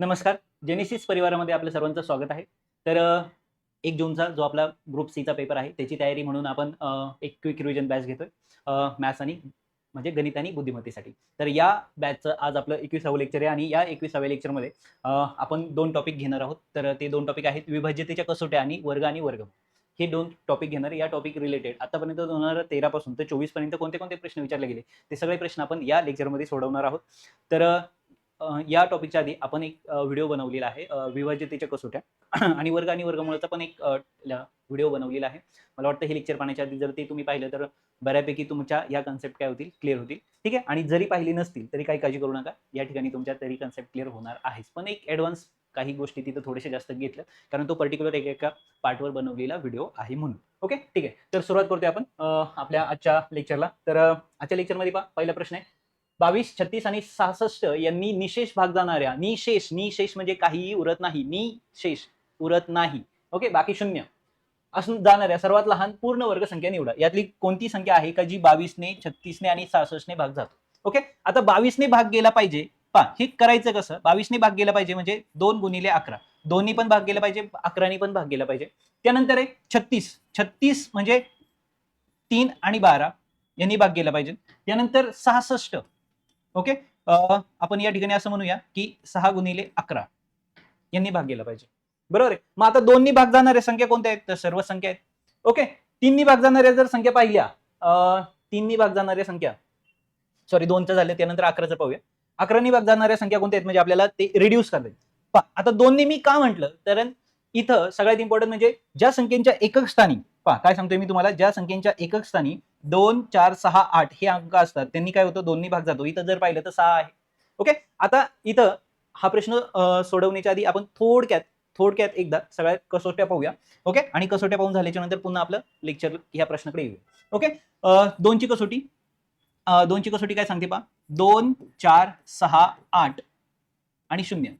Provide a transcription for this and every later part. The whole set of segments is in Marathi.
नमस्कार. जेनेसिस परिवारामध्ये आपलं सर्वांचं स्वागत आहे. तर एक जूनचा जो आपला ग्रुप सीचा पेपर आहे त्याची तयारी म्हणून आपण एक क्विक रिव्हिजन बॅच घेतोय. मॅथ्स आणि म्हणजे गणित आणि बुद्धिमत्तेसाठी. तर या बॅचचं आज आपलं एकविसावं लेक्चर आहे आणि या एकविसाव्या लेक्चरमध्ये आपण दोन टॉपिक घेणार आहोत. तर ते दोन टॉपिक आहेत विभाज्यतेच्या कसोट्या आणि वर्ग आणि वर्ग. हे दोन टॉपिक घेणार या टॉपिक रिलेटेड आतापर्यंत दोन हजार तेरापासून ते चोवीसपर्यंत कोणते कोणते प्रश्न विचारले गेले ते सगळे प्रश्न आपण या लेक्चरमध्ये सोडवणार आहोत. तर या टॉपिकच्या आधी आपण एक व्हिडिओ बनवलेला आहे विभाज्यतेच्या कसोट्या. आणि वर्ग आणि वर्गमुळाचा पण एक व्हिडिओ बनवलेला आहे. मला वाटतं हे लेक्चर पाहण्याच्या आधी जर ते तुम्ही पाहिलं तर बऱ्यापैकी तुमच्या या कन्सेप्ट काय होतील क्लिअर होतील. ठीक आहे? आणि जरी पाहिली नसतील तरी काही काळजी करू नका. या ठिकाणी तुमच्या तरी कन्सेप्ट क्लिअर होणार आहेच. पण एक ॲडव्हान्स काही गोष्टी तिथं थोडेसे जास्त घेतलं कारण तो पर्टिक्युलर एक एका पार्टवर बनवलेला व्हिडिओ आहे म्हणून. ओके? ठीक आहे. तर सुरुवात करतोय आपण आपल्या आजच्या लेक्चरला तर आजच्या लेक्चरमध्ये पहा पहिला प्रश्न आहे बावीस छत्तीस आणि सहासष्ट यांनी निशेष भाग जाणाऱ्या निशेष निशेष म्हणजे काहीही उरत नाही निशेष उरत नाही. ओके बाकी शून्य. असून जाणाऱ्या सर्वात लहान पूर्ण वर्ग संख्या निवडा. यातली कोणती संख्या आहे का जी बावीसने छत्तीसने आणि सहासष्टने भाग जातो? ओके आता बावीसने भाग गेला पाहिजे. पा हे करायचं कसं? बावीसने भाग गेला पाहिजे म्हणजे दोन गुणिले अकरा. दोन्ही पण भाग गेला पाहिजे अकराने पण भाग गेला पाहिजे. त्यानंतर आहे छत्तीस. छत्तीस म्हणजे तीन आणि बारा यांनी भाग गेला पाहिजे. त्यानंतर सहासष्ट. ओके आपण या ठिकाणी असं म्हणूया की सहा गुणिले अकरा. यांनी भाग गेला पाहिजे. बरोबर आहे? मग आता दोन्ही भाग जाणाऱ्या संख्या कोणत्या आहेत? तर सर्व संख्या आहेत. ओके तिन्ही भाग जाणाऱ्या जर संख्या पाहिल्या अं, भाग जाणाऱ्या संख्या सॉरी दोनच्या झाल्या त्यानंतर अकराचं पाहूया. अकरानी भाग जाणाऱ्या संख्या कोणत्या आहेत? म्हणजे आपल्याला ते रिड्यूस करता पहा, आता दोन्ही मी का म्हटलं? कारण इथं सगळ्यात इम्पॉर्टंट म्हणजे ज्या संख्येच्या एकक स्थानी पहा काय सांगतोय मी तुम्हाला? ज्या संख्येच्या एकक स्थानी दोन चार सहा आठ हे अंक असतात त्यांनी काय होतं? दोन्ही भाग जातो. इथं जर पाहिलं तर सहा आहे. ओके आता इथं हा प्रश्न सोडवण्याच्या आधी आपण थोडक्यात थोडक्यात एकदा सगळ्या कसोट्या पाहूया. ओके आणि कसोट्या पाहून झाल्याच्यानंतर पुन्हा आपलं लेक्चर ह्या प्रश्नाकडे येऊया. ओके दोनची कसोटी. दोनची कसोटी काय सांगते पहा? दोन चार सहा आठ आणि शून्य.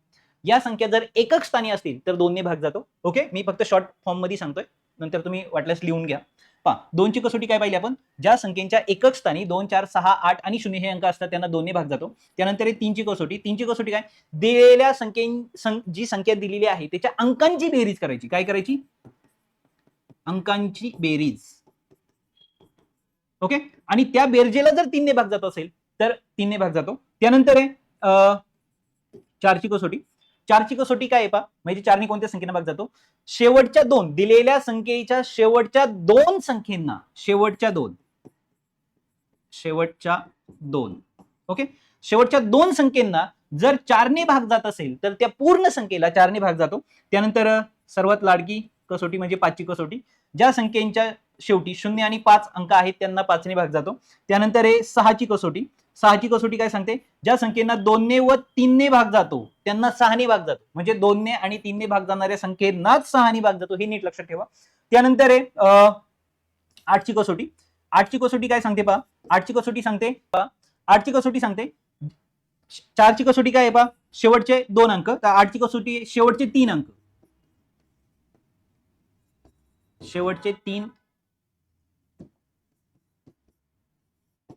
या संख्या जर एकक स्थानी असतील तर दोन्ही भाग जातो. ओके मी फक्त शॉर्ट फॉर्ममध्ये सांगतोय. नंतर तुम्ही वाटल्यास लिहून घ्या. पहा दोनची कसोटी काय पाहिली आपण? ज्या संख्येच्या एकक स्थानी दोन चार सहा आठ आणि शून्य हे अंक असतात त्यांना दोन्ही भाग जातो. त्यानंतर तीनची कसोटी. तीनची कसोटी काय? दिलेल्या संख्ये सं- जी संख्या दिलेली आहे त्याच्या अंकांची बेरीज करायची. काय करायची? अंकांची बेरीज. ओके? आणि त्या बेरजेला जर तीनने भाग जात असेल तर तीनने भाग जातो. त्यानंतर आहे अं, चारची कसोटी. चारची कसोटी काय आहे पा म्हणजे चारने कोणत्या संख्येने भाग जातो? शेवटच्या दोन दिलेल्या संख्येच्या शेवटच्या दोन संख्येना शेवटच्या दोन. शेवटच्या दोन. ओके शेवटच्या दोन संख्येना जर चारने भाग जात असेल तर त्या पूर्ण संख्येला चारने भाग जातो. त्यानंतर सर्वात लाडकी कसोटी म्हणजे पाचची कसोटी. ज्या संख्येच्या शेवटी शून्य आणि पाच अंक आहेत त्यांना पाचने भाग जातो. त्यानंतर आहे सहाची कसोटी. सहाची कसोटी काय सांगते? ज्या संख्येना दोनने व तीनने भाग जातो त्यांना सहाने भाग जातो. म्हणजे दोनने आणि तीनने भाग जाणाऱ्या संख्येनाच सहाने भाग जातो हे नीट लक्षात ठेवा. त्यानंतर आहे आठची कसोटी. आठची कसोटी काय सांगते पहा? आठची कसोटी सांगते पहा. आठची कसोटी सांगते चारची कसोटी काय आहे पहा? शेवटचे दोन अंक. तर आठची कसोटी शेवटचे तीन अंक. शेवटचे तीन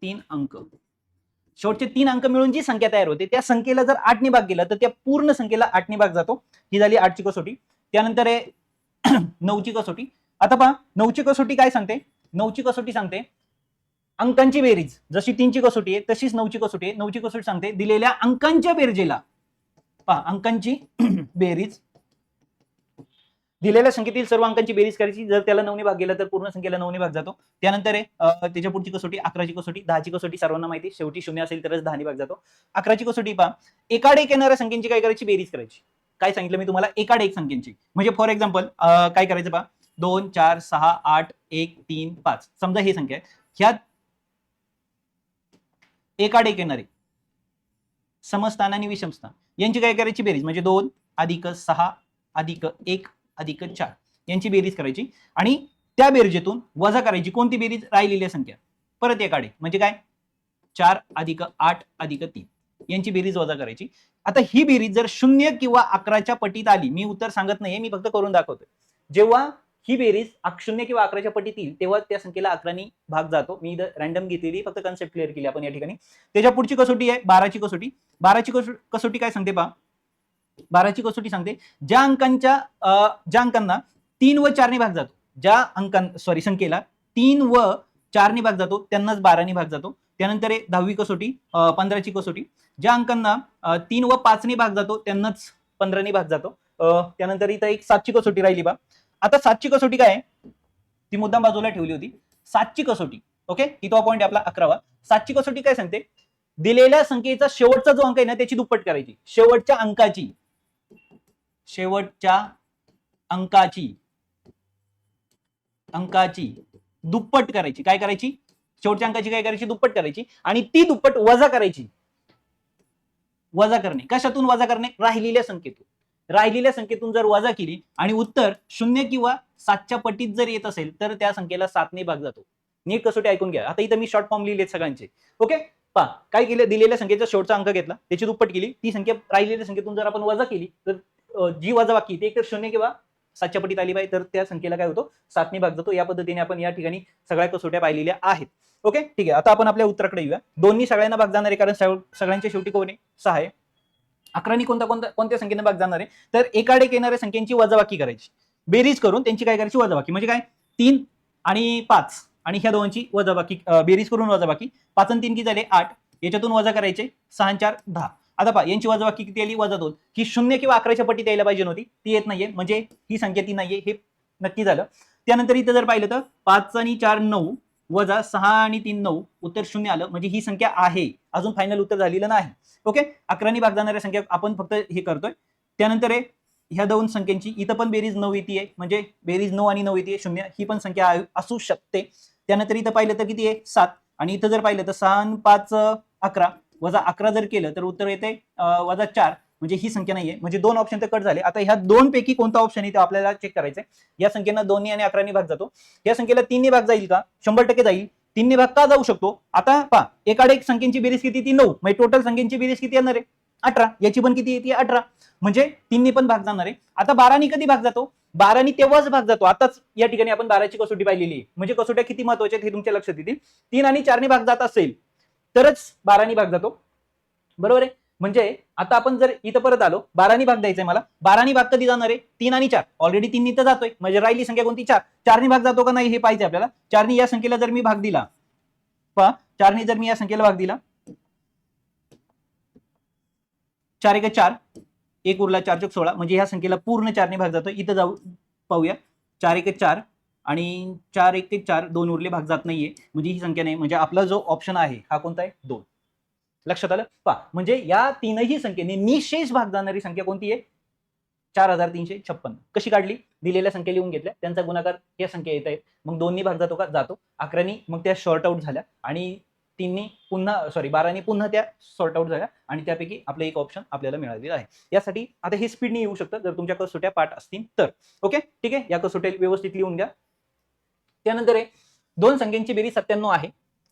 तीन अंक. शेवटचे तीन अंक मिळून जी संख्या तयार होते त्या संख्येला जर आठने भाग गेला तर त्या पूर्ण संख्येला आठने भाग जातो. ही झाली आठची कसोटी. त्यानंतर आहे नऊची कसोटी. आता पहा नऊची कसोटी काय सांगते? नऊची कसोटी सांगते अंकांची बेरीज. जशी तीनची कसोटी आहे तशीच नऊची कसोटी आहे. नऊची कसोटी सांगते दिलेल्या अंकांच्या बेरजेला. पहा अंकांची बेरीज. दिलेल्या संख्येतील सर्व अंकांची बेरीज करायची. जर त्याला नवनी भाग गेला तर पूर्ण संख्येला नवनी भाग जातो. त्यानंतर आहे त्याच्या पुढची कसोटी अकराची कसोटी दहाची कसोटी सर्वांना माहिती शेवटी शून्य असेल तरच दहाने भाग जातो. अकराची कसोटी पहा. एकाडे एक येणाऱ्या संख्येची काय करायची? बेरीज करायची. काय सांगितलं मी तुम्हाला? एकाडे एक संख्येची. म्हणजे फॉर एक्झाम्पल काय करायचं पहा? दोन चार सहा आठ एक तीन पाच. समजा ही संख्या आहे. ह्यात एकाडे एक येणारे. समस्थान आणि विषमस्थान. यांची काय करायची? बेरीज. म्हणजे दोन अधिक सहा अधिक एक अधिक चार. यांची बेरीज करायची आणि त्या बेरजेतून वजा करायची. कोणती बेरीज? राहिलेली संख्या. परत एकाडे म्हणजे काय? चार अधिक आठ अधिक तीन. यांची बेरीज वजा करायची. आता ही बेरीज जर शून्य किंवा अकराच्या पटीत आली मी उत्तर सांगत नाहीये मी फक्त करून दाखवतोय. जेव्हा ही बेरीज शून्य किंवा अकराच्या पटीत येईल तेव्हा त्या संख्येला अकरानी भाग जातो. मी रॅन्डम घेतलेली फक्त कन्सेप्ट क्लिअर केली आपण या ठिकाणी. त्याच्या पुढची कसोटी आहे? बाराची कसोटी. बाराची कसो- कसोटी काय सांगते पहा? बाराची कसोटी सांगते. ज्या अंकांच्या ज्या अंकांना तीन व चारने भाग जातो ज्या अंकां सॉरी संख्येला तीन व चारने भाग जातो त्यांनाच बाराने भाग जातो. त्यानंतर आहे दहावी कसोटी पंधराची कसोटी. ज्या अंकांना तीन व पाचने भाग जातो त्यांनाच पंधराने भाग जातो. त्यानंतर इथं एक सातची कसोटी राहिली बा. आता सातची कसोटी काय आहे? ती मुद्दाम बाजूला ठेवली होती. सातची कसोटी ओके? कितवा पॉईंट आपला अकरावा. सातची कसोटी काय सांगते? दिलेल्या संख्येचा शेवटचा जो अंक आहे ना त्याची दुप्पट करायची. शेवटच्या अंकाची. शेवटच्या अंकाची अंकाची दुप्पट करायची. काय करायची? शेवटच्या अंकाची काय करायची? दुप्पट करायची. आणि ती दुप्पट वजा करायची. वजा करणे. कशातून वजा करणे? राहिलेल्या संख्येतून राहिलेल्या संख्येतून जर वजा केली आणि उत्तर शून्य किंवा सातच्या पटीत जर येत असेल तर त्या संख्येला सातने भाग जातो. नीट कसोटी ऐकून घ्या. आता इथं मी शॉर्ट फॉर्म लिहिले सगळ्यांचे. ओके पा काय केलं? दिलेल्या संख्येचा शेवटचा अंक घेतला. त्याची दुप्पट केली. ती संख्या राहिलेल्या संख्येतून जर आपण वजा केली तर जी वजाबाकी ते ती एक तर शून्य किंवा सातच्या पटीत आली पाहिजे तर त्या संख्येला काय होतो? सातने भाग जातो. या पद्धतीने आपण या ठिकाणी सगळ्या कसोट्या पाहिलेल्या आहेत. ओके? ठीक आहे. आता आपण आपल्या उत्तराकडे येऊया. दोन्ही सगळ्यांना भाग जाणार आहे कारण सगळ्यांच्या शेवटी कोण आहे? सहा आहे. अकरानी कोणत्या कोणत्या कोणत्या संख्येने भाग जाणार आहे? तर एकाडे येणाऱ्या संख्येची वजाबाकी करायची. बेरीज करून त्यांची काय करायची? वजाबाकी. म्हणजे काय? तीन आणि पाच. आणि ह्या दोनची वजाबाकी बेरीज करून वजाबाकी. पाच आणि तीन किती झाले? आठ. याच्यातून वजा करायचे सहा चार दहा. आता पहा यांची वजाबाकी किती आली? वजा दोन. ही शून्य किंवा अकराच्या पटीत यायला पाहिजे नव्हती. ती येत नाहीये. म्हणजे ही संख्या ती नाहीये. हे नक्की झालं. त्यानंतर इथं जर पाहिलं तर पाच आणि चार नऊ वजा सहा आणि तीन नऊ उत्तर शून्य आलं. म्हणजे ही संख्या आहे. अजून फायनल उत्तर झालेलं नाही. ओके अकरानी भाग जाणाऱ्या संख्या आपण फक्त हे करतोय. त्यानंतर आहे ह्या दोन संख्यांची इथं पण बेरीज नऊ येते म्हणजे बेरीज नऊ आणि नऊ येते शून्य. ही पण संख्या असू शकते. त्यानंतर इथं पाहिलं तर किती आहे? सात. आणि इथं जर पाहिलं तर सहा आणि पाच अकरा. वजा अकरा जर केलं तर उत्तर येते वजा चार. म्हणजे ही संख्या नाहीये. म्हणजे दोन ऑप्शन तर कट झाले. आता ह्या दोन पैकी कोणता ऑप्शन आहे ते आपल्याला चेक करायचंय. या संख्येनं दोन्ही आणि अकरानी भाग जातो. या संख्येला तीनने भाग जाईल का? शंभर टक्के जाईल. तीनने भाग का जाऊ शकतो? आता पहा एकाडे एक संख्येची बेरीज किती? ती नऊ. म्हणजे टोटल संख्येची बेरीज किती येणार आहे? अठरा. याची पण किती येते? अठरा. म्हणजे तीनने पण भाग जाणार आहे. आता बारानी कधी भाग जातो? बारानी तेव्हाच भाग जातो. आताच या ठिकाणी आपण बाराची कसोटी पाहिलेली आहे. म्हणजे कसोट्या किती महत्त्वाच्या आहेत हे तुमच्या लक्षात येतील. तीन आणि चारने भाग जात असेल तरच बारानी भाग जातो. बरोबर आहे? म्हणजे आता आपण जर इथं परत आलो बारानी भाग द्यायचंय मला. बारानी भाग कधी जाणार आहे? तीन आणि चार. ऑलरेडी तीन इथं जातोय. म्हणजे राहिली संख्या कोणती? चार. चारनी भाग जातो का नाही हे पाहिजे आपल्याला. चारनी या संख्येला जर मी भाग दिला पहा चारनी जर मी या संख्येला भाग दिला चार एक चार एक उरला चार चक सोळा म्हणजे ह्या संख्येला पूर्ण चारने भाग जातो इथं जाऊ पाहूया. चार एक चार आणि चार एक ते चार दोन उरले भाग जात नाहीये. म्हणजे ही संख्या नाही. म्हणजे आपला जो ऑप्शन आहे हा कोणता आहे? दोन. लक्षात आलं? पा म्हणजे या तीनही संख्येने निशेष भाग जाणारी संख्या कोणती आहे? चार हजार तीनशे छप्पन. कशी काढली? दिलेल्या संख्या लिहून घेतल्या. त्यांचा गुणाकार या संख्या येत आहेत. मग दोन्ही भाग जातो का? जातो. अकरानी मग त्या शॉर्ट आउट झाल्या. आणि तीननी पुन्हा सॉरी बारानी पुन्हा त्या सॉर्ट आउट झाल्या. आणि त्यापैकी आपलं एक ऑप्शन आपल्याला मिळालेलं आहे. यासाठी आता हे स्पीडने येऊ शकतं. जर तुमच्या कसोट्या पाठ असतील तर. ओके ठीक आहे? या कसोट्या व्यवस्थित लिहून घ्या. त्यानंतर आहे दोन संख्यांची बेरीज सत्त्याण्णव आहे.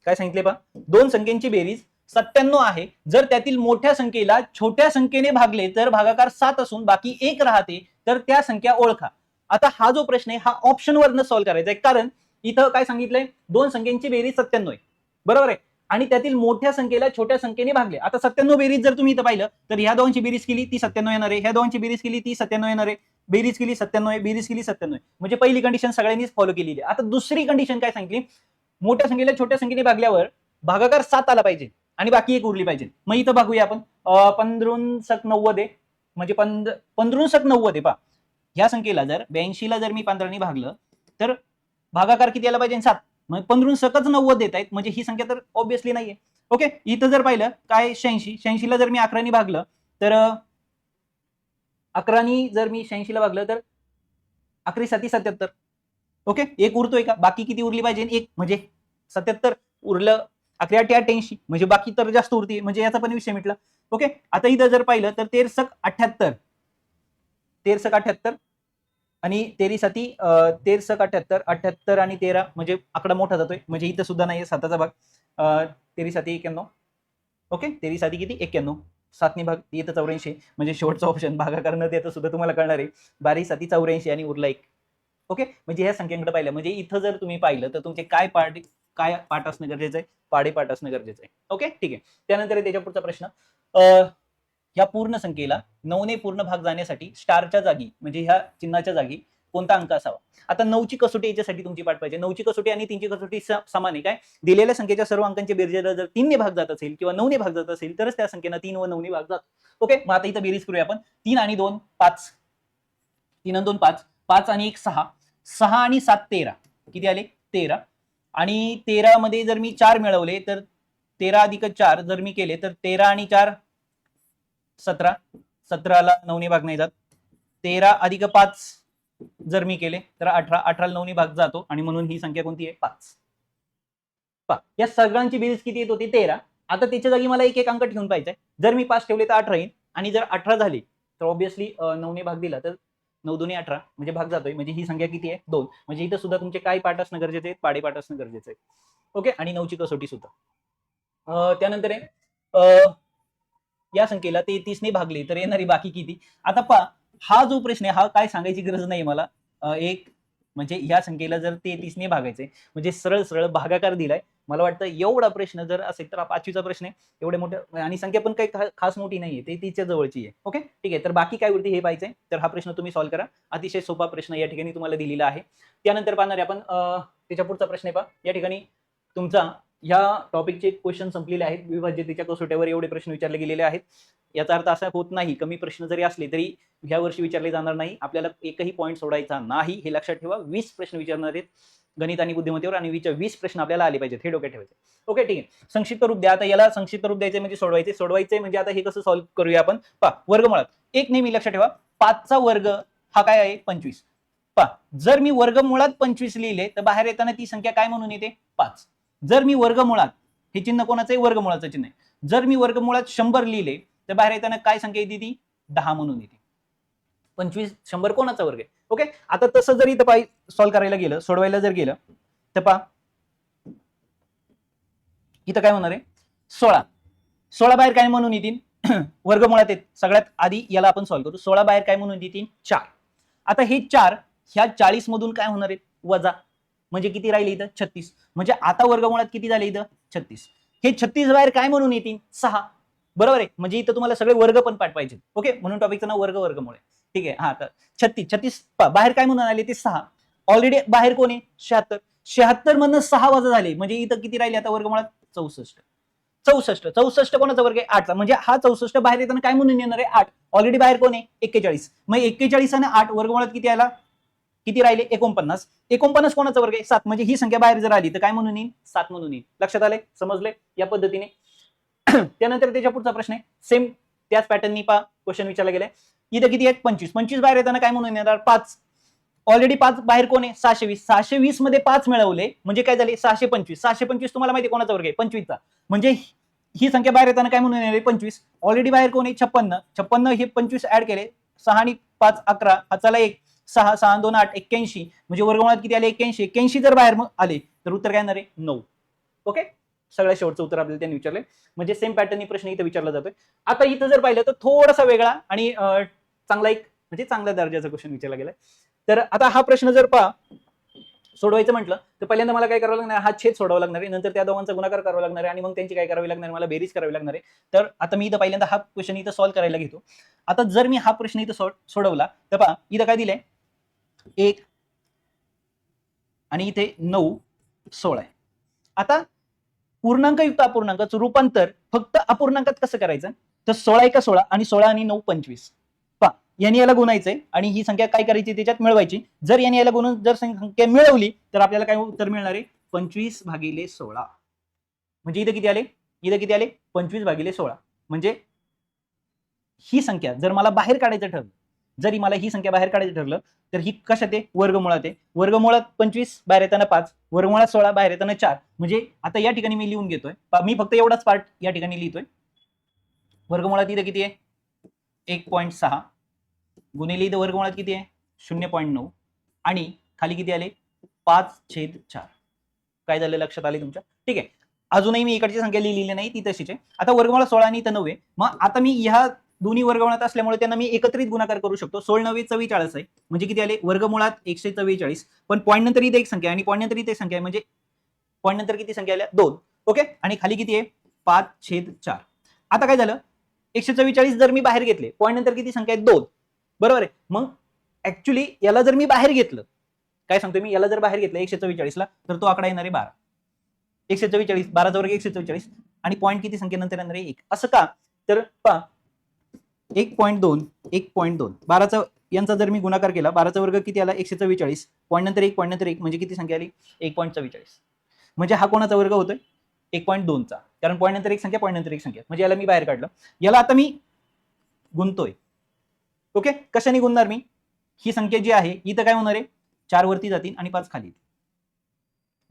काय सांगितले पा दोन संख्यांची बेरीज सत्त्याण्णव आहे. जर त्यातील मोठ्या संख्येला छोट्या संख्येने भागले तर भागाकार सात असून बाकी एक राहते तर त्या संख्या ओळखा. आता हा जो प्रश्न आहे हा ऑप्शनवरनं सॉल्व्ह करायचा आहे. कारण इथं काय सांगितलंय? दोन संख्यांची बेरीज सत्त्याण्णव आहे. बरोबर आहे? आणि त्यातील मोठ्या संख्येला छोट्या संख्येने भागले. आता सत्त्याण्णव बेरीज जर तुम्ही इथं पाहिलं तर ह्या दोनची बेरीज केली ती सत्त्याण्णव येणार आहे. ह्या दोनची बेरीज केली ती सत्त्याण्णव येणार आहे. बेरीज केली सत्त्याण्णव आहे बेरीज केली सत्त्याण्णव आहे. म्हणजे पहिली कंडिशन सगळ्यांनीच फॉलो केलेली आहे. आता दुसरी कंडिशन काय सांगितली मोठ्या संख्येला छोट्या संख्येने भागल्यावर भागाकार सात आला पाहिजे आणि बाकी एक उरली पाहिजे. मग इथं भागूया आपण. पंधरून सक नव्वद आहे. म्हणजे पंध पंधरून सक नव्वद आहे पा ह्या संख्येला जर ब्याऐंशीला जर मी पंधराने भागलं तर भागाकार किती आला पाहिजे? सात. मग पंधरून सकच नव्वद देत आहेत. म्हणजे ही संख्या तर ऑब्विसली नाहीये. ओके? इथं जर पाहिलं काय? शहाऐंशी. शहाऐंशीला जर मी अकराने भागलं तर अकरानी जर मी शहाऐंशीला भागलं तर अकरी साती सत्याहत्तर. ओके एक उरतोय का? बाकी किती उरली पाहिजे? एक. म्हणजे सत्याहत्तर उरलं अकरा अठ्या अठ्ठ्याऐंशी म्हणजे बाकी तर जास्त उरते. म्हणजे याचा पण विषय मिटला. ओके आता इथं जर पाहिलं तर तेरसक अठ्याहत्तर. तेरसक अठ्याहत्तर आणि तेरी साती तेरसक अठ्याहत्तर अठ्याहत्तर आणि तेरा म्हणजे आकडा मोठा जातोय. म्हणजे इथं सुद्धा नाही साताचा भाग. अं, तेरी साती एक्क्याण्णव ओके तेरी साती किती? एक्क्याण्णव सातनी भाग येतं चौऱ्याऐंशी. म्हणजे शेवटचा ऑप्शन भागाकार न देता सुद्धा तुम्हाला कळणार आहे. बारी साती चौऱ्याऐंशी आणि उरला एक. ओके म्हणजे ह्या संख्येकडे पाहिलं. म्हणजे इथं जर तुम्ही पाहिलं तर तुमचे काय पाठ काय पाठ असणं गरजेचं आहे? पाडे पाठ असणं गरजेचं आहे. ओके ठीक आहे. त्यानंतर त्याच्या पुढचा प्रश्न. अं, ह्या पूर्ण संख्येला नऊने पूर्ण भाग जाण्यासाठी स्टारच्या जागी म्हणजे ह्या चिन्हाच्या जागी कोणता अंक असावा? आता नऊची कसोटी याच्यासाठी तुमची पाठ पाहिजे. नऊची कसोटी आणि तीनची कसोटी समान आहे. काय? दिलेल्या संख्येच्या सर्व अंकांच्या बेरजेला जर तीनने भाग जात असेल किंवा नऊने भाग जात असेल तरच त्या संख्येनं तीन व नऊने भाग जातो. ओके? मग आता इथं बेरीज करूया आपण. तीन आणि दोन पाच. तीन आणि दोन पाच. पाच आणि एक सहा. सहा आणि सात तेरा. किती आले? तेरा. आणि तेरा मध्ये जर मी चार मिळवले तर तेरा अधिक चार जर मी केले तर तेरा आणि चार सतरा. सतराला नऊने भाग नाही जात. तेरा अधिक पाच जर मी केले तर अठरा अठराला नऊने भाग जातो आणि म्हणून ही संख्या कोणती आहे? पाच. पा या सगळ्यांची बेरीज किती येत होती? तेरा. आता त्याच्या जागी मला एक एक अंक ठेवून पाहिजे जर मी पाच ठेवले तर अठरा येईल आणि जर अठरा झाली तर ऑब्विसली नऊने भाग दिला तर नऊ दोन्ही अठरा म्हणजे भाग जातोय. म्हणजे ही संख्या किती आहे? दोन. म्हणजे इथं सुद्धा तुमचे काय पाठ असणं गरजेचं आहे? पाडे पाठ असणं गरजेचं आहे. ओके? आणि नऊची कसोटी सुद्धा. त्यानंतर आहे अं, या संख्येला ते तीसने भागले तर येणारी बाकी किती? आता पहा हा जो प्रश्न आहे हा काय सांगायची गरज नाही मला. एक म्हणजे या संख्येला जर तेहतीसने भागायचे म्हणजे सरळ सरळ भागाकार दिलाय मला वाटतं एवढा प्रश्न जर असेल तर पाचवीचा प्रश्न आहे. एवढे मोठे आणि संख्या पण काही खास मोठी नाहीये ते तिच्या जवळची आहे. ओके? ठीक आहे तर बाकी काय वरती हे पाहिजे तर हा प्रश्न तुम्ही सॉल्व्ह करा. अतिशय सोपा प्रश्न या ठिकाणी तुम्हाला दिलेला आहे. त्यानंतर पाहणार आपण त्याच्या पुढचा प्रश्न आहे पहा. या ठिकाणी तुमचा ह्या टॉपिकचे क्वेश्चन संपलेले आहेत. विभाज्यतेच्या कसोट्यावर एवढे प्रश्न विचारले गेलेले आहेत. याचा अर्थ असा होत नाही कमी प्रश्न जरी असले तरी ह्या वर्षी विचारले जाणार नाही. आपल्याला एकही पॉईंट सोडायचा नाही हे लक्षात ठेवा. वीस प्रश्न विचारणार आहेत गणित आणि बुद्धिमत्तेवर आणि वीसच्या वीस प्रश्न आपल्याला आले पाहिजेत. हे डोक्यात ठेवायचे. ओके ठीक आहे. संक्षिप्त रूप द्या. आता याला संक्षिप्त रूप द्यायचे म्हणजे सोडवायचे. सोडवायचे म्हणजे आता हे कसं सॉल्व्ह करूया आपण? पा वर्गमुळात. एक नेहमी लक्षात ठेवा. पाचचा वर्ग हा काय आहे? पंचवीस. पा जर मी वर्गमुळात पंचवीस लिहिले तर बाहेर येताना ती संख्या काय म्हणून येते? पाच. जर मी वर्गमुळात हे चिन्ह कोणाचं आहे वर्गमुळाचं चिन्ह आहे. जर मी वर्गमुळात शंभर लिहिले तर बाहेर येताना काय संख्या येते ती? दहा म्हणून येते. पंचवीस शंभर कोणाचा वर्ग आहे? ओके? आता तसं जर इथं पाय सॉल्व्ह करायला गेलं सोडवायला जर गेलं तर पहा. इथं काय होणार आहे? सोळा. सोळा बाहेर काय म्हणून येतील? वर्गमुळात येत सगळ्यात आधी याला आपण सॉल्व्ह करू. सोळा बाहेर काय म्हणून येतील? चार. आता हे चार ह्या चाळीस मधून काय होणार आहेत? वजा. म्हणजे किती राहिले इथं? छत्तीस. म्हणजे आता वर्गमुळात किती झाले इथं? छत्तीस. हे छत्तीस बाहेर काय म्हणून येतील? सहा. बरोबर आहे? म्हणजे इथं तुम्हाला सगळे वर्ग पण पाठ पाहिजे ओके? म्हणून टॉपिकचं नाव वर्ग वर्गमुळे. ठीक आहे? हा तर छत्तीस. छत्तीस बाहेर काय म्हणून आले ते सहा. ऑलरेडी बाहेर कोण आहे? शहात्तर. शहात्तर मधनं सहा वाजा झाले. म्हणजे इथं किती राहिले आता वर्गमुळात? चौसष्ट. चौसष्ट. चौसष्ट कोणाचा वर्ग आहे? आठचा. म्हणजे हा चौसष्ट बाहेर येताना काय म्हणून येणार आहे? आठ. ऑलरेडी बाहेर कोण आहे? एक्केचाळीस. मग एक्केचाळीस आणि आठ वर्गमुळात किती आला? किती राहिले? एकोणपन्नास. एकोणपन्नास कोणाचा वर्ग आहे? सात. म्हणजे ही संख्या बाहेर जर आली तर काय म्हणून येईल? सात म्हणून येईल. लक्षात आले समजले या पद्धतीने. त्यानंतर त्याच्या पुढचा प्रश्न आहे. सेम त्याच पॅटर्ननी पा क्वेश्चन विचारला गेलाय. इथं किती आहेत? पंचवीस. पंचवीस बाहेर येताना काय म्हणून येणार? पाच. ऑलरेडी पाच बाहेर कोण आहे? सहाशे वीस. सहाशे वीसमध्ये पाच मिळवले म्हणजे काय झाले? सहाशे पंचवीस. सहाशे पंचवीस तुम्हाला माहिती कोणाचा वर्ग आहे? पंचवीसचा. म्हणजे ही संख्या बाहेर येताना काय म्हणून येणार? पंचवीस. ऑलरेडी बाहेर कोण आहे? छप्पन्न. छप्पन्न हे पंचवीस ऍड केले. सहा आणि पाच अकरा. हा चला एक. सहा सहा दोन आठ एक्क्याऐंशी. म्हणजे वर्गमुळात किती आले? एक्क्याऐंशी. एक्क्याऐंशी जर बाहेर मग आले तर उत्तर काय येणार आहे? नऊ. ओके? सगळ्यात शेवटचं उत्तर आपल्याला त्यांनी विचारलंय. म्हणजे सेम पॅटर्न प्रश्न इथं विचारला जातोय. आता इथं जर पाहिलं तर थोडासा वेगळा आणि चांगला एक म्हणजे चांगल्या दर्जाचा क्वेश्चन विचारला गेलाय. तर आता हा प्रश्न जर पहा सोडवायचं म्हटलं तर पहिल्यांदा मला काय करावं लागणार हा छेद सोडावा लागणार आहे. नंतर त्या दोघांचा गुणाकार करावा लागणार आहे आणि मग त्यांची काय करावी लागणार मला बेरीज करावी लागणार आहे. तर आता मी इथं पहिल्यांदा हा क्वेश्चन इथं सॉल्व्ह करायला घेतो. आता जर मी हा प्रश्न इथं सोडवला तर पहा इथं काय दिलंय? एक आणि इथे नऊ सोळा आहे. आता पूर्णांकयुक्त अपूर्णांकाचं रूपांतर फक्त अपूर्णांकात कसं करायचं? तर सोळा एका सोळा आणि सोळा आणि नऊ पंचवीस. पहा यांनी याला गुणायचंय आणि ही संख्या काय करायची? त्याच्यात मिळवायची. जर याने याला गुणून जर संख्या मिळवली तर आपल्याला काय उत्तर मिळणार आहे? पंचवीस भागिले सोळा. म्हणजे इथं किती आले? इथं किती आले? पंचवीस भागिले सोळा. म्हणजे ही संख्या जर मला बाहेर काढायचं ठरलं जरी मला ही संख्या बाहेर काढायची ठरलं तर ही कशात आहे? वर्गमुळात आहे. वर्गमुळात पंचवीस बाहेर येताना पाच. वर्गमुळात सोळा बाहेर येताना चार. म्हणजे आता या ठिकाणी मी लिहून घेतोय. मी फक्त एवढाच पार्ट या ठिकाणी लिहितोय. वर्गमुळात इथं किती आहे? एक पॉईंट सहा. गुन्हेली इथं वर्गमुळात किती आहे? शून्य पॉईंट नऊ. आणि खाली किती आले? पाच छेद चार. काय झालं? लक्षात आले तुमच्या? ठीक आहे. अजूनही मी इकडची संख्या लिहिलेली नाही ती तशीच आहे. आता वर्गमुळात सोळा आणि इथं नऊ आहे. मग आता मी ह्या दोन्ही वर्गमुळात असल्यामुळे त्यांना मी एकत्रित गुणाकार करू शकतो. सोळ नव्वे चव्वेचाळीस आहे. म्हणजे किती आले? वर्गमुळात एकशे चव्वेचाळीस. पण पॉईंट नंतर इथे एक संख्या आणि पॉईंट नंतर इथे संख्या आहे. म्हणजे पॉईंट नंतर किती संख्या आल्या? दोन. ओके? आणि खाली किती आहे? पाच छेद चार. आता काय झालं? एकशे चव्वेचाळीस जर मी बाहेर घेतले पॉईंट नंतर किती संख्या आहे दोन. बरोबर आहे? मग ऍक्च्युली याला जर मी बाहेर घेतलं काय सांगतो मी? याला जर बाहेर घेतलं एकशे चव्वेचाळीसला तर तो आकडा येणार आहे बारा. एकशे चव्वेचाळीस बाराचा वर्ग एकशे चव्वेचाळीस. आणि पॉईंट किती संख्येनंतर येणार आहे? एक. असं का? तर पा एक पॉईंट दोन एक पॉईंट दोन. बाराचा यांचा जर मी गुणाकार केला बाराचा वर्ग किती आला? एकशे चव्वेचाळीस पॉईंट नंतर एक पॉईंट नंतर एक म्हणजे किती संख्या आली? एक पॉईंट चव्वेचाळीस. म्हणजे हा कोणाचा वर्ग होतोय? एक पॉईंट दोनचा. कारण पॉईंट नंतर एक संख्या पॉईंट नंतर एक संख्या. म्हणजे याला मी बाहेर काढलं. याला आता मी गुंतोय ओके? कशाने गुणणार मी? ही संख्या जी आहे इथं काय होणार आहे? चार वरती जातील आणि पाच खाली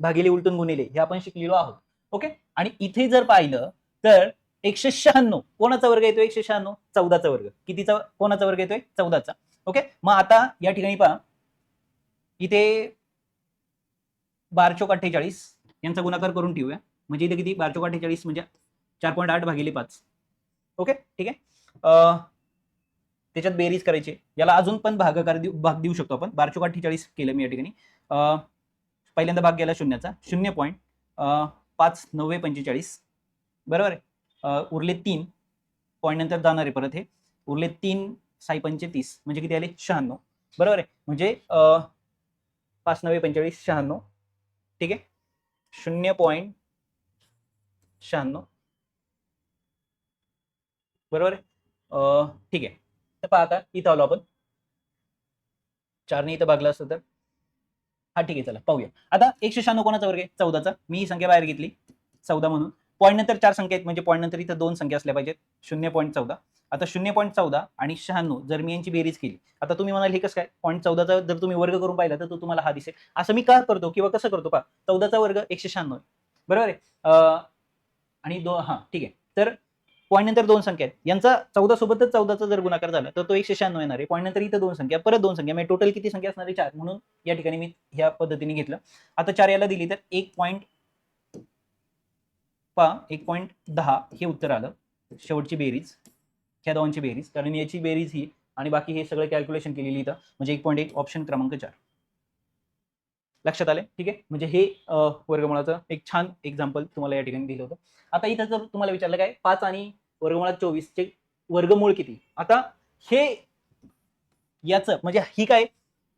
भागिले उलटून गुणिले. हे आपण शिकलेलो आहोत. ओके? आणि इथे जर पाहिलं तर एकशे शहाण्णव. कोणाचा वर्ग येतो एकशे शहाण्णव? चौदाचा वर्ग. कितीचा कोणाचा वर्ग येतोय? चौदाचा. ओके? मग आता या ठिकाणी पहा. इथे बारचोक अठ्ठेचाळीस यांचा गुणाकार करून ठेवूया. म्हणजे इथे किती? बारचोक अठ्ठेचाळीस म्हणजे चार पॉईंट आठ भागिले पाच. ओके? ठीक आहे? त्याच्यात बेरीज करायची. याला अजून पण भागाकार देऊ भाग देऊ शकतो आपण. बारचोक अठ्ठेचाळीस केलं मी या ठिकाणी. पहिल्यांदा भाग गेला शून्याचा. शून्य पॉईंट पाच नव्वे पंचेचाळीस. बरोबर आहे? उरले तीन पॉईंट नंतर जाणार आहे परत हे. उरले तीन साई पंचेतीस म्हणजे किती आले? शहाण्णव. बरोबर आहे? म्हणजे पाच नव्वे पंचेचाळीस शहाण्णव. ठीक आहे? शून्य पॉईंट शहाण्णव. बरोबर आहे? अं, ठीक आहे. तर पहा आता इथं आलो आपण. चारने इथं भागलं असतं तर. हा ठीक आहे चला पाहूया. आता एकशे शहाण्णव कोणाचा वर्ग आहे? चौदाचा. मी ही संख्या बाहेर घेतली. चौदा म्हणून. पॉईंट नंतर चार संख्या आहेत. म्हणजे पॉईंट नंतर इथं दोन संख्या असल्या पाहिजेत. शून्य पॉईंट चौदा. आता शून्य पॉईंट चौदा आणि शहाण्णव जर मी यांची बेरीज केली आता तुम्ही म्हणाल हे कसं काय? पॉईंट चौदाचा जर तुम्ही वर्ग करून पाहिला तर तो तुम्हाला हा दिसेल. असं मी का करतो किंवा कसं करतो? का चौदाचा वर्ग एकशे शहाण्णव बरोबर आहे? आणि दो हा ठीक आहे. तर पॉईंट नंतर दोन संख्या आहेत. यांचा चौदा सोबतच चौदाचा जर गुणाकार झाला तर तो एकशे शहाण्णव येणार आहे. पॉईंट नंतर इथं दोन संख्या परत दोन संख्या. म्हणजे टोटल किती संख्या असणार आहे? चार. म्हणून या ठिकाणी मी ह्या पद्धतीने घेतलं. आता चार याला दिली तर एक पॉईंट पा एक पॉईंट दहा हे उत्तर आलं. शेवटची बेरीज ह्या दोनची बेरीज. कारण याची बेरीज ही आणि बाकी हे सगळं कॅल्क्युलेशन केलेली इथं म्हणजे एक पॉईंट एक ऑप्शन क्रमांक चार. लक्षात आले ठीक आहे? म्हणजे हे वर्गमुळाचं एक छान एक्झाम्पल तुम्हाला या ठिकाणी दिलं होतं. आता इथं जर तुम्हाला विचारलं काय पाच आणि वर्गमुळात चोवीसचे वर्गमूळ किती? आता हे याचं म्हणजे ही काय?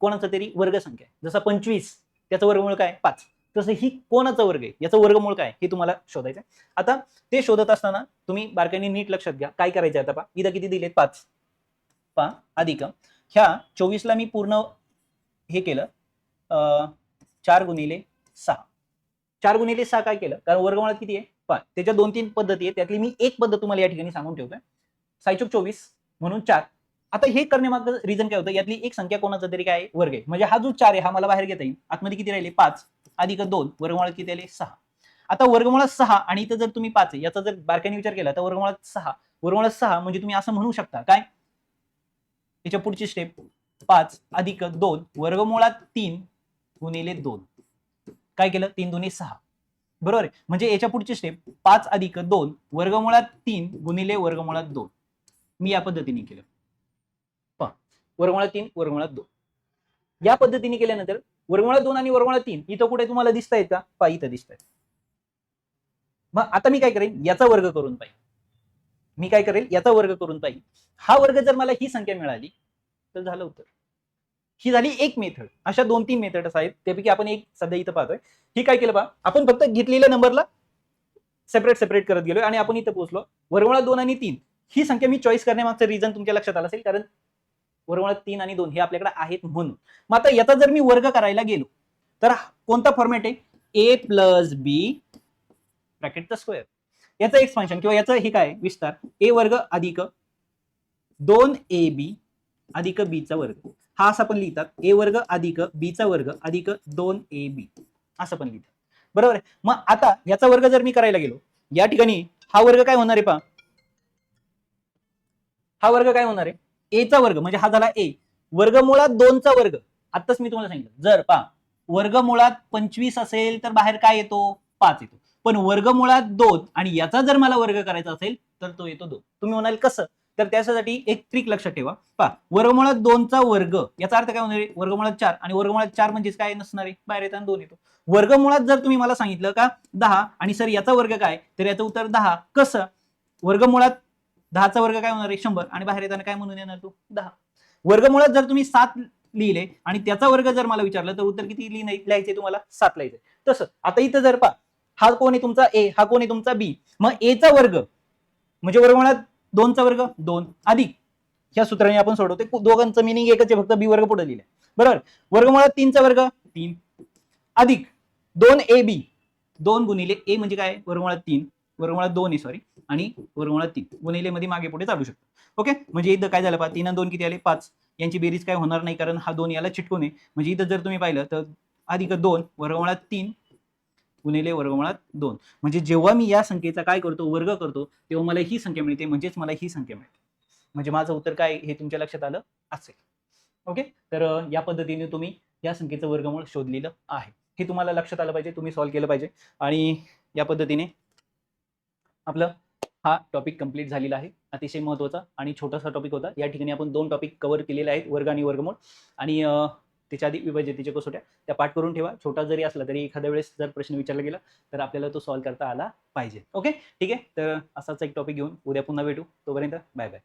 कोणाचं तरी वर्गसंख्या. आहे जसा पंचवीस त्याचं वर्गमूळ काय? पाच. तसं ही कोणाचा वर्ग आहे? याचं वर्गमूळ काय हे तुम्हाला शोधायचं आहे आता ते शोधत असताना तुम्ही बारकाईने नीट लक्षात घ्या. काय करायचं आता पा इथं किती दिलेत? पाच. पा अधिक. ह्या चोवीसला मी पूर्ण हे केलं. अं, चार गुणिले सहा. चार गुणिले सहा काय केलं? कारण वर्गमुळात किती आहे? पाच. त्याच्या दोन तीन पद्धती आहेत. त्यातली मी एक पद्धत तुम्हाला या ठिकाणी सांगून ठेवतोय. सायचूक चोवीस म्हणून चार. आता हे करण्यामागं रिझन काय होतं? यातली एक संख्या कोणाचा तरी काय वर्ग आहे. म्हणजे हा जो चार आहे हा मला बाहेर घेता येईल. आतमध्ये किती राहिले? पाच. अधिक दोन. वर्गमुळात किती आले? सहा. आता वर्गमुळात सहा आणि इथं जर तुम्ही पाच आहे याचा जर बारकाईने विचार केला तर वर्गमुळात सहा. वर्गमुळात सहा म्हणजे तुम्ही असं म्हणू शकता. काय? याच्या पुढची स्टेप पाच अधिक दोन. वर्गमुळात तीन गुणिले दोन. काय केलं? तीन दोन्ही सहा. बरोबर आहे? म्हणजे याच्या पुढची स्टेप पाच अधिक दोन. वर्गमुळात तीन गुणिले वर्गमुळात दोन. मी या पद्धतीने केलं. पहा तीन वर्गमुळात दोन. या पद्धतीने केल्यानंतर वर्गमुळात दोन आणि वर्गमुळात तीन इथं कुठे तुम्हाला दिसत आहेत का? पा इथं दिसत आहेत मग आता मी काय करेन? याचा वर्ग करून पाहिजे. मी काय करेल? याचा वर्ग करून पाहिजे. हा वर्ग जर मला ही संख्या मिळाली तर झालं उत्तर. ही झाली एक मेथड. अशा दोन तीन मेथड्स आहेत. त्यापैकी आपण एक सध्या इथं पाहतोय. ही काय केलं पहा? आपण फक्त घेतलेल्या नंबरला सेपरेट सेपरेट करत गेलो आणि आपण इथं पोहोचलो. वर्गमुळात दोन आणि तीन. ही संख्या मी चॉईस करण्यामागचं रिझन तुमच्या लक्षात आलं असेल कारण वर्गमुळात तीन आणि दोन हे आपल्याकडे आहेत म्हणून. मग आता याचा जर मी वर्ग करायला गेलो तर कोणता फॉर्मॅट आहे? ए प्लस बी ब्रॅकेटचा स्क्वेअर याचं एक्सपान्शन किंवा याचं हे काय विस्तार. ए वर्ग अधिक दोन ए बी अधिक बीचा वर्ग. हा असा पण लिहितात. ए वर्ग अधिक बीचा वर्ग अधिक दोन ए बी असं पण लिहितात. बरोबर आहे? मग आता याचा वर्ग जर मी करायला गेलो या ठिकाणी हा वर्ग काय होणार आहे पा हा वर्ग काय होणार आहे? एचा वर्ग म्हणजे हा झाला ए वर्गमुळात दोनचा वर्ग. आताच मी तुम्हाला सांगितलं. जर पा वर्गमुळात पंचवीस असेल तर बाहेर काय येतो? पाच येतो. पण वर्गमुळात दोन आणि याचा जर मला वर्ग करायचा असेल तर तो येतो दोन. तुम्ही म्हणाल कसं? तर त्यासाठी एक ट्रिक लक्षात ठेवा. पा वर्गमुळात दोनचा वर्ग याचा अर्थ काय होणार आहे? वर्गमुळात चार आणि वर्गमुळात चार म्हणजेच काय नसणार आहे? बाहेर येताना दोन येतो. वर्गमुळात जर तुम्ही मला सांगितलं का दहा आणि सर याचा वर्ग काय? तर याचं उत्तर दहा. कसं? वर्गमुळात दहाचा वर्ग काय होणार आहे? शंभर. आणि बाहेर येताना काय म्हणून येणार तू? दहा. वर्गमुळात जर तुम्ही सात लिहिले आणि त्याचा वर्ग जर मला विचारलं तर उत्तर किती लिहिणे लिहायचे तुम्हाला? सात लिहायचे तसं आता इथं जर पा हा कोण आहे तुमचा ए हा कोण आहे तुमचा बी मग एचा वर्ग म्हणजे वर्गमुळात दोनचा वर्ग दोन अधिक. ह्या सूत्राने आपण सोडवतो दोघांचं मिनिंग एकच आहे फक्त बी वर्ग पुढे लिहिलंय. बरोबर? वर्गमुळात तीनचा वर्ग तीन. अधिक. दोन ए बी दोन गुणिले ए म्हणजे काय? वर्गमुळात तीन. वर्गमुळात दोन आहे सॉरी आणि वर्गमुळात तीन. गुणिले मध्ये मागे पुढे चालू शकतो. ओके म्हणजे इथं काय झालं पा तीन दोन किती आले? पाच. यांची बेरीज काय होणार नाही कारण हा दोन याला चिटकून आहे. म्हणजे इथं जर तुम्ही पाहिलं तर अधिक दोन वर्गमुळात तीन गुणिले वर्गमुळात दोन. म्हणजे जेव्हा मी या संख्येचा काय करतो वर्ग करतो तेव्हा मला ही संख्या मिळते म्हणजेच मला ही संख्या मिळते. म्हणजे माझं उत्तर काय हे तुमच्या लक्षात आलं असेल. ओके तर या पद्धतीने तुम्ही या संख्येचं वर्गमूळ शोधलेलं आहे. हे तुम्हाला लक्षात आलं पाहिजे तुम्ही सॉल्व्ह केलं पाहिजे. आणि या पद्धतीने आपलं हा टॉपिक कंप्लीट झालेला आहे. अतिशय महत्त्वाचा आणि छोटासा टॉपिक होता. या ठिकाणी आपण दोन टॉपिक कव्हर केलेले आहेत वर्ग आणि वर्गमूळ. आणि त्याच्या आधी विभाज्यतेच्या कसोट्या. त्या पाठ करून ठेवा. छोटा जरी असला तरी एखाद्या वेळेस जर प्रश्न विचारला गेला तर आपल्याला तो सॉल्व्ह करता आला पाहिजे. ओके ठीक आहे? तर असाच एक टॉपिक घेऊन उद्या पुन्हा भेटू. तोपर्यंत बाय बाय